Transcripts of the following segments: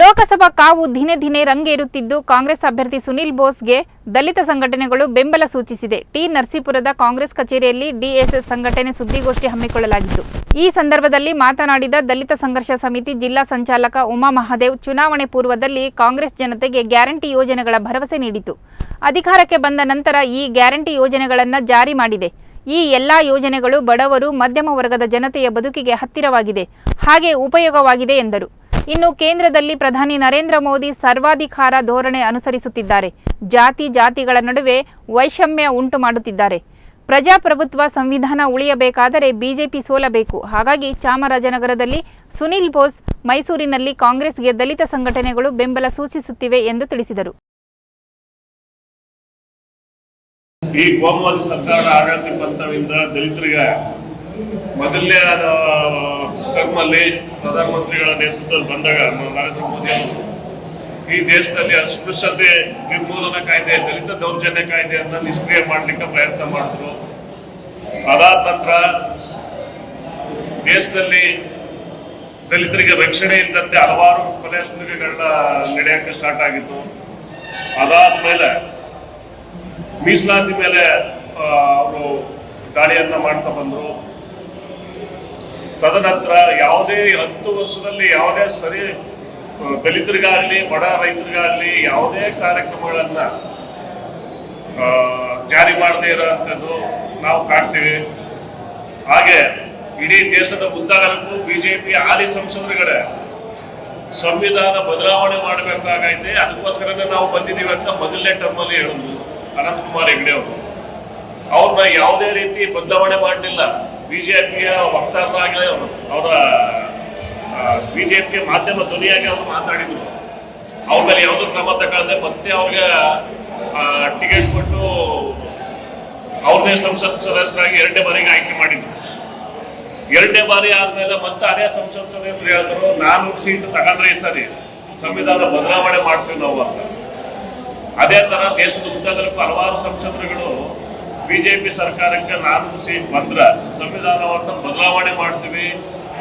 ಲೋಕಸಭಾ ಕಾವು ದಿನೇ ದಿನೇ ರಂಗೇರುತ್ತಿದ್ದು ಕಾಂಗ್ರೆಸ್ ಅಭ್ಯರ್ಥಿ ಸುನಿಲ್ ಬೋಸ್ಗೆ ದಲಿತ ಸಂಘಟನೆಗಳು ಬೆಂಬಲ ಸೂಚಿಸಿದೆ. ಟಿ ನರಸೀಪುರದ ಕಾಂಗ್ರೆಸ್ ಕಚೇರಿಯಲ್ಲಿ ಡಿಎಸ್ಎಸ್ ಸಂಘಟನೆ ಸುದ್ದಿಗೋಷ್ಠಿ ಹಮ್ಮಿಕೊಳ್ಳಲಾಗಿತ್ತು. ಈ ಸಂದರ್ಭದಲ್ಲಿ ಮಾತನಾಡಿದ ದಲಿತ ಸಂಘರ್ಷ ಸಮಿತಿ ಜಿಲ್ಲಾ ಸಂಚಾಲಕ ಉಮಾ ಮಹಾದೇವ್, ಚುನಾವಣೆ ಪೂರ್ವದಲ್ಲಿ ಕಾಂಗ್ರೆಸ್ ಜನತೆಗೆ ಗ್ಯಾರಂಟಿ ಯೋಜನೆಗಳ ಭರವಸೆ ನೀಡಿತು. ಅಧಿಕಾರಕ್ಕೆ ಬಂದ ನಂತರ ಈ ಗ್ಯಾರಂಟಿ ಯೋಜನೆಗಳನ್ನು ಜಾರಿ ಮಾಡಿದೆ. ಈ ಎಲ್ಲಾ ಯೋಜನೆಗಳು ಬಡವರು, ಮಧ್ಯಮ ವರ್ಗದ ಜನತೆಯ ಬದುಕಿಗೆ ಹತ್ತಿರವಾಗಿದೆ. ಹಾಗೆ ಉಪಯೋಗವಾಗಿದೆ ಎಂದರು. ಇನ್ನು ಕೇಂದ್ರದಲ್ಲಿ ಪ್ರಧಾನಿ ನರೇಂದ್ರ ಮೋದಿ ಸರ್ವಾಧಿಕಾರ ಧೋರಣೆ ಅನುಸರಿಸುತ್ತಿದ್ದಾರೆ. ಜಾತಿ ಜಾತಿಗಳ ನಡುವೆ ವೈಷಮ್ಯ ಉಂಟು ಮಾಡುತ್ತಿದ್ದಾರೆ. ಪ್ರಜಾಪ್ರಭುತ್ವ ಸಂವಿಧಾನ ಉಳಿಯಬೇಕಾದರೆ ಬಿಜೆಪಿ ಸೋಲಬೇಕು. ಹಾಗಾಗಿ ಚಾಮರಾಜನಗರದಲ್ಲಿ ಸುನಿಲ್ ಬೋಸ್ ಮೈಸೂರಿನಲ್ಲಿ ಕಾಂಗ್ರೆಸ್ಗೆ ದಲಿತ ಸಂಘಟನೆಗಳು ಬೆಂಬಲ ಸೂಚಿಸುತ್ತಿವೆ ಎಂದು ತಿಳಿಸಿದರು. ಈ ಪಂಥವಿಂದ ದಲಿತರಿಗೆ ಮೊದಲನೇ ಟರ್ಮಲ್ಲಿ ಪ್ರಧಾನಮಂತ್ರಿಗಳ ನೇತೃತ್ವದಲ್ಲಿ ಬಂದಾಗ ನರೇಂದ್ರ ಮೋದಿ ಅವರು, ಈ ದೇಶದಲ್ಲಿ ಅಸ್ಪೃಶ್ಯತೆ ನಿರ್ಮೂಲನಾ ಕಾಯ್ದೆ, ದಲಿತ ದೌರ್ಜನ್ಯ ಕಾಯ್ದೆಯನ್ನ ನಿಷ್ಕ್ರಿಯ ಮಾಡಲಿಕ್ಕೆ ಪ್ರಯತ್ನ ಮಾಡಿದ್ರು. ಅದಾದ ನಂತರ ದೇಶದಲ್ಲಿ ದಲಿತರಿಗೆ ರಕ್ಷಣೆ ಇದ್ದಂತೆ ಹಲವಾರು ಕೊಲೆ ಸುಲಿಗೆಗಳನ್ನ ನಡೆಯಕ್ಕೆ ಸ್ಟಾರ್ಟ್ ಆಗಿತ್ತು. ಅದಾದ ಮೇಲೆ ಮೀಸಲಾತಿ ಮೇಲೆ ಅವರು ದಾಳಿಯನ್ನ ಮಾಡ್ತಾ ಬಂದರು. ತದನಂತರ ಯಾವುದೇ ಹತ್ತು ವರ್ಷದಲ್ಲಿ ಯಾವುದೇ ಸರಿ ದಲಿತರಿಗಾಗಲಿ, ಬಡ ರೈತರಿಗಾಗಲಿ ಯಾವುದೇ ಕಾರ್ಯಕ್ರಮಗಳನ್ನು ಜಾರಿ ಮಾಡದೇ ಇರೋವಂಥದ್ದು ನಾವು ಕಾಣ್ತೀವಿ. ಹಾಗೆ ಇಡೀ ದೇಶದ ಉದ್ದಾಗಲಕ್ಕೂ ಬಿಜೆಪಿ ಹಾಲಿ ಸಂಸದರುಗಳೇ ಸಂವಿಧಾನ ಬದಲಾವಣೆ ಮಾಡಬೇಕಾಗೈತೆ. ಅದಕ್ಕೋಸ್ಕರನೇ ನಾವು ಬಂದಿದ್ದೀವಿ ಅಂತ ಮೊದಲನೇ ಟರ್ಮಲ್ಲಿ ಹೇಳಿದ್ರು ಅನಂತಕುಮಾರ್ ಹೆಗ್ಡೆ ಅವರು. ಅವ್ರನ್ನ ಯಾವುದೇ ರೀತಿ ಬದಲಾವಣೆ ಮಾಡಲಿಲ್ಲ. ಬಿಜೆಪಿಯ ಅವರು. ಅವರ ಬಿಜೆಪಿಯ ಮಾಧ್ಯಮ ಧ್ವನಿಯಾಗಿ ಅವರು ಮಾತಾಡಿದ್ರು. ಅವ್ರ ಮೇಲೆ ಯಾವುದೋ ಕ್ರಮ ತಗೊಳ್ಳದೆ ಮತ್ತೆ ಅವ್ರಿಗೆ ಟಿಕೆಟ್ ಕೊಟ್ಟು ಅವ್ರನ್ನೇ ಸಂಸತ್ ಸದಸ್ಯರಾಗಿ ಎರಡನೇ ಬಾರಿಗೆ ಆಯ್ಕೆ ಮಾಡಿದ್ರು. ಎರಡನೇ ಬಾರಿ ಆದ್ಮೇಲೆ ಮತ್ತೆ ಅದೇ ಸಂಸತ್ ಸದಸ್ಯರು ಹೇಳಿದ್ರು, ನಾನು ಸೀಟ್ ತಗೊಂಡ್ರೆ ಈ ಸರಿ ಸಂವಿಧಾನ ಬದಲಾವಣೆ ಮಾಡ್ತೀವಿ ನಾವು ಅಂತ. ಅದೇ ತರ ದೇಶದ ಉದ್ದಗಲಕ್ಕೂ ಹಲವಾರು ಸಂಸದರುಗಳು ಬಿಜೆಪಿ ಸರ್ಕಾರಕ್ಕೆ ನಾಲ್ಕು ಸೀಟ್ ಬಂದ್ರ ಸಂವಿಧಾನವನ್ನು ಬದಲಾವಣೆ ಮಾಡ್ತೀವಿ.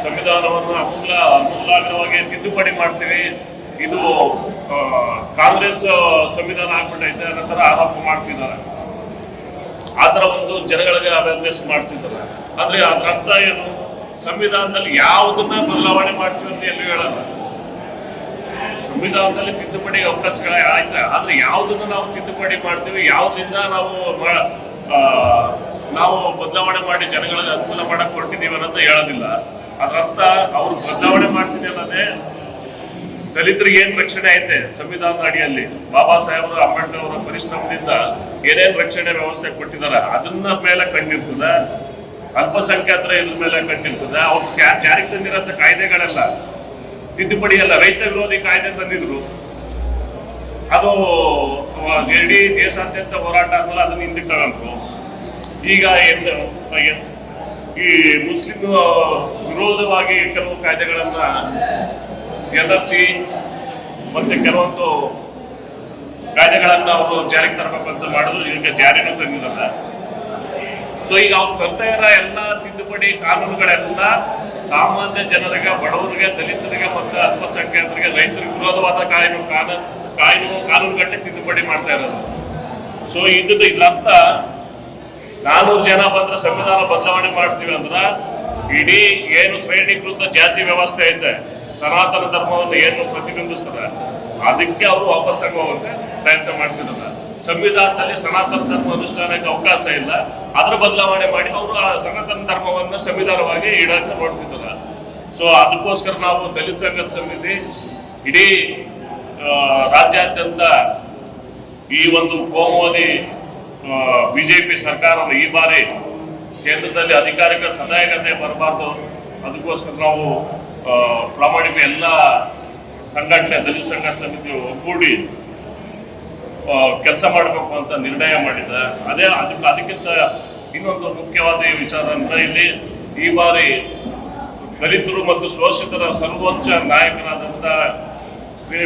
ಸಂವಿಧಾನವನ್ನು ಅಮೂಲ ಅಮೂಲಾಗ್ರವಾಗಿ ತಿದ್ದುಪಡಿ ಮಾಡ್ತೀವಿ. ಇದು ಆ, ಕಾಂಗ್ರೆಸ್ ಸಂವಿಧಾನ ಆಗ್ಬಿಟ್ಟೈತೆ ಥರ ಆರೋಪ ಮಾಡ್ತಿದ್ದಾರೆ. ಆ ಥರ ಒಂದು ಜನಗಳಿಗೆ ಅವೇರ್ನೆಸ್ ಮಾಡ್ತಿದ್ದಾರೆ. ಅಂದ್ರೆ ಅದ್ರ ಅರ್ಥ ಏನು? ಸಂವಿಧಾನದಲ್ಲಿ ಯಾವುದನ್ನ ಬದಲಾವಣೆ ಮಾಡ್ತೀವಿ ಅಂತ ಎಲ್ಲೂ ಹೇಳಲ್ಲ. ಸಂವಿಧಾನದಲ್ಲಿ ತಿದ್ದುಪಡಿ ಅವಕಾಶಗಳೇ ಆಯ್ತು? ಆದ್ರೆ ಯಾವುದನ್ನ ನಾವು ತಿದ್ದುಪಡಿ ಮಾಡ್ತೀವಿ ಯಾವುದರಿಂದ ನಾವು ಆ, ನಾವು ಬದಲಾವಣೆ ಮಾಡಿ ಜನಗಳಿಗೆ ಅನುಕೂಲ ಮಾಡಕ್ ಹೊರಟಿದ್ದೀವಿ ಅನ್ನೋದು ಹೇಳೋದಿಲ್ಲ. ಅದರರ್ಥ ಅವ್ರು ಬದಲಾವಣೆ ಮಾಡ್ತೀನಿ ಅನ್ನೋದೇ ದಲಿತರಿಗೆ ಏನ್ ರಕ್ಷಣೆ ಐತೆ ಸಂವಿಧಾನದ ಅಡಿಯಲ್ಲಿ? ಬಾಬಾ ಸಾಹೇಬರು ಅಂಬೇಡ್ಕರ್ ಅವರ ಪರಿಶ್ರಮದಿಂದ ಏನೇನ್ ರಕ್ಷಣೆ ವ್ಯವಸ್ಥೆ ಕೊಟ್ಟಿದ್ದಾರೆ, ಅದನ್ನ ಮೇಲೆ ಕಂಡಿರ್ತದ ಅಲ್ಪಸಂಖ್ಯಾತರ ಇದ್ರ ಮೇಲೆ ಕಂಡಿರ್ತದೆ ಅವ್ರು ಜಾರಿಗೆ ತಂದಿರೋಂಥ ಕಾಯ್ದೆಗಳೆಲ್ಲ? ತಿದ್ದುಪಡಿ ಅಲ್ಲ, ರೈತ ವಿರೋಧಿ ಕಾಯ್ದೆ ತಂದಿದ್ರು. ಅದು ಇಡೀ ದೇಶಾದ್ಯಂತ ಹೋರಾಟ ಆದ್ಮೇಲೆ ಅದನ್ನ ತಗೊಂಡ್ರು. ಈಗ ಈ ಮುಸ್ಲಿಂ ವಿರೋಧವಾಗಿ ಕೆಲವು ಕಾಯ್ದೆಗಳನ್ನ ಎದರ್ಸಿ ಮತ್ತೆ ಕೆಲವೊಂದು ಕಾಯ್ದೆಗಳನ್ನ ಅವರು ಜಾರಿಗೆ ತರಬೇಕು ಅಂತ ಮಾಡಿದ್ರು ಈಗ ಜಾರಿನೂ ತಂದಿರಲ್ಲ ಸೊ ಈಗ ಅವ್ರು ತರ್ತಾ ಇರೋ ಎಲ್ಲ ತಿದ್ದುಪಡಿ ಕಾನೂನುಗಳೆಲ್ಲ ಸಾಮಾನ್ಯ ಜನರಿಗೆ, ಬಡವರಿಗೆ, ದಲಿತರಿಗೆ ಮತ್ತು ಅಲ್ಪಸಂಖ್ಯಾತರಿಗೆ, ರೈತರಿಗೆ ವಿರೋಧವಾದ ಕಾನೂನು ಕಾನೂನು ಕಾನೂನು ಗಟ್ಟೆ ತಿದ್ದುಪಡಿ ಮಾಡ್ತಾ ಇರೋದು. ಸೊ ಇದು ಇಲ್ಲಂತ ನಾನೂರು ಜನ ಬಂದ್ರೆ ಸಂವಿಧಾನ ಬದಲಾವಣೆ ಮಾಡ್ತೀವಿ ಅಂದ್ರೆ ಇಡೀ ಏನು ಶ್ರೇಣೀಕೃತ ಜಾತಿ ವ್ಯವಸ್ಥೆ ಐತೆ, ಸನಾತನ ಧರ್ಮವನ್ನು ಏನು ಪ್ರತಿಬಿಂಬಿಸ್ತದೆ, ಅದಕ್ಕೆ ಅವರು ವಾಪಸ್ ತಗೋವಂತೆ ಪ್ರಯತ್ನ ಮಾಡ್ತಿರಲ್ಲ ಸಂವಿಧಾನದಲ್ಲಿ ಸನಾತನ ಧರ್ಮ ಅನುಷ್ಠಾನಕ್ಕೆ ಅವಕಾಶ ಇಲ್ಲ, ಅದರ ಬದಲಾವಣೆ ಮಾಡಿ ಅವರು ಆ ಸನಾತನ ಧರ್ಮವನ್ನು ಸಂವಿಧಾನವಾಗಿ ಇಡಕ್ಕೆ ನೋಡ್ತಿದ್ದಾರೆ ಸೊ ಅದಕ್ಕೋಸ್ಕರ ನಾವು ದಲಿತ ಸಂಘದ ಸಮಿತಿ, ಇಡೀ ರಾಜ್ಯಾದ್ಯಂತ ಈ ಒಂದು ಕೋಮುವಾದಿ ಬಿಜೆಪಿ ಸರ್ಕಾರದ ಈ ಬಾರಿ ಕೇಂದ್ರದಲ್ಲಿ ಅಧಿಕಾರಿಗಳ ಸದಾಯಕತೆ ಬರಬಾರ್ದು. ಅದಕ್ಕೋಸ್ಕರ ನಾವು ಪ್ರಾಮಾಣಿಕ ಎಲ್ಲ ಸಂಘಟನೆ, ದಲಿತ ಸಂಘರ್ಷ ಸಮಿತಿ ಒಗ್ಗೂಡಿ ಕೆಲಸ ಮಾಡಬೇಕು ಅಂತ ನಿರ್ಣಯ ಮಾಡಿದ. ಅದೇ ಅದಕ್ಕೆ, ಅದಕ್ಕಿಂತ ಇನ್ನೊಂದು ಮುಖ್ಯವಾದ ವಿಚಾರ ಅಂದರೆ ಇಲ್ಲಿ ಈ ಬಾರಿ ದಲಿತರು ಮತ್ತು ಶೋಷಿತರ ಸರ್ವೋಚ್ಚ ನಾಯಕರಾದಂಥ ಶ್ರೀ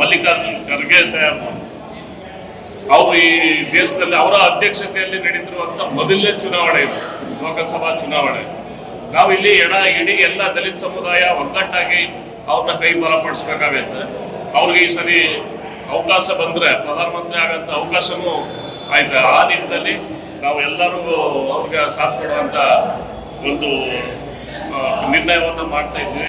ಮಲ್ಲಿಕಾರ್ಜುನ್ ಖರ್ಗೆ ಸಾಹೇಬ್ ಅವರು. ಈ ದೇಶದಲ್ಲಿ ಅವರ ಅಧ್ಯಕ್ಷತೆಯಲ್ಲಿ ನಡೀತಿರುವಂಥ ಮೊದಲನೇ ಚುನಾವಣೆ ಇದು, ಲೋಕಸಭಾ ಚುನಾವಣೆ. ನಾವು ಇಲ್ಲಿ ಎಡ, ಇಡೀ ಎಲ್ಲ ದಲಿತ ಸಮುದಾಯ ಒಗ್ಗಟ್ಟಾಗಿ ಅವ್ರನ್ನ ಕೈ ಬಲಪಡಿಸ್ಬೇಕಾಗೈತೆ ಅವ್ರಿಗೆ ಈ ಸರಿ ಅವಕಾಶ ಬಂದ್ರೆ, ಪ್ರಧಾನಮಂತ್ರಿ ಆಗಂತ ಅವಕಾಶನೂ ಆಯ್ತು? ಆ ನಿಟ್ಟಿನಲ್ಲಿ ನಾವು ಎಲ್ಲರೂ ಅವ್ರಿಗೆ ಸಾಥ್ ಕೊಡುವಂಥ ಒಂದು ನಿರ್ಣಯವನ್ನ ಮಾಡ್ತಾ ಇದ್ವಿ